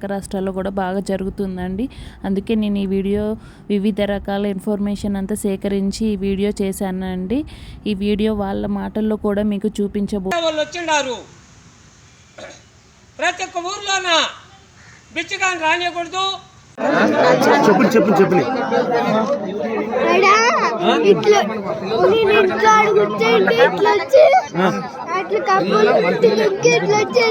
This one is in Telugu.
పక్క రాష్ట్రాల్లో కూడా బాగా జరుగుతుందండి. అందుకే నేను ఈ వీడియో వివిధ రకాల ఇన్ఫర్మేషన్ అంతా సేకరించి ఈ వీడియో చేశానండి. ఈ వీడియో వాళ్ళ మాటల్లో కూడా మీకు చూపించబో వాళ్ళు వచ్చిండారు. ప్రతి ఒక్క ఊర్లోన బిచ్చగాని రానియకూడదు. చెప్పండి చెప్పండి చెప్పండి. అడా ఇట్లా అడుగుతుంటే ఇట్లా వచ్చి అట్లా కప్పులు ఇట్లా వచ్చి